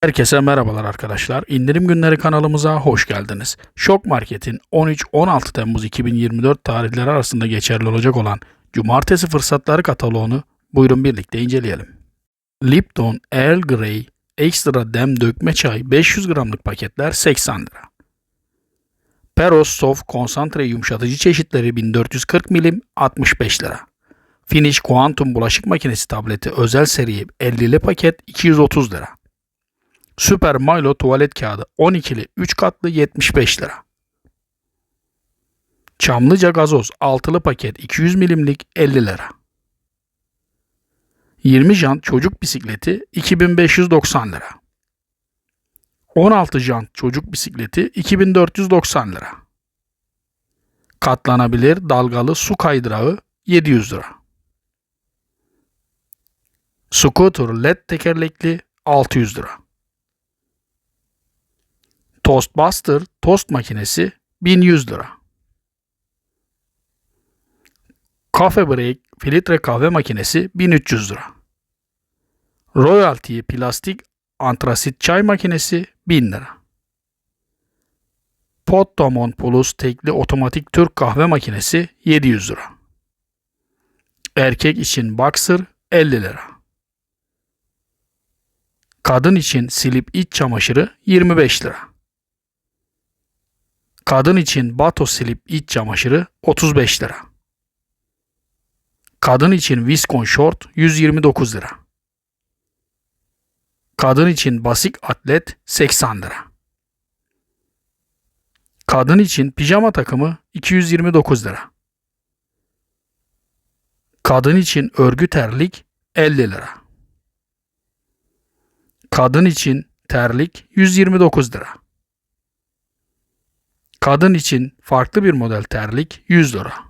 Herkese merhabalar arkadaşlar. İndirim günleri kanalımıza hoş geldiniz. Şok Market'in 13-16 Temmuz 2024 tarihleri arasında geçerli olacak olan Cumartesi fırsatları kataloğunu buyurun birlikte inceleyelim. Lipton Earl Grey Ekstra Dem Dökme Çay 500 gramlık paketler 80 lira. Peros Soft Konsantre Yumuşatıcı çeşitleri 1440 milim 65 lira. Finish Quantum bulaşık makinesi tableti özel seri 50'li paket 230 lira. Süper Milo tuvalet kağıdı 12'li 3 katlı 75 lira. Çamlıca gazoz 6'lı paket 200 milimlik 50 lira. 20 jant çocuk bisikleti 2590 lira. 16 jant çocuk bisikleti 2490 lira. Katlanabilir dalgalı su kaydırağı 700 lira. Scooter led tekerlekli 600 lira. Toastbuster tost makinesi 1100 lira. Cafe Break filtre kahve makinesi 1300 lira. Royalty plastik antrasit çay makinesi 1000 lira. Pottomon Plus tekli otomatik Türk kahve makinesi 700 lira. Erkek için boxer 50 lira. Kadın için silip iç çamaşırı 25 lira. Kadın için bato silip iç çamaşırı 35 lira. Kadın için viskon short 129 lira. Kadın için basik atlet 80 lira. Kadın için pijama takımı 229 lira. Kadın için örgü terlik 50 lira. Kadın için terlik 129 lira. Kadın için farklı bir model terlik 100 lira.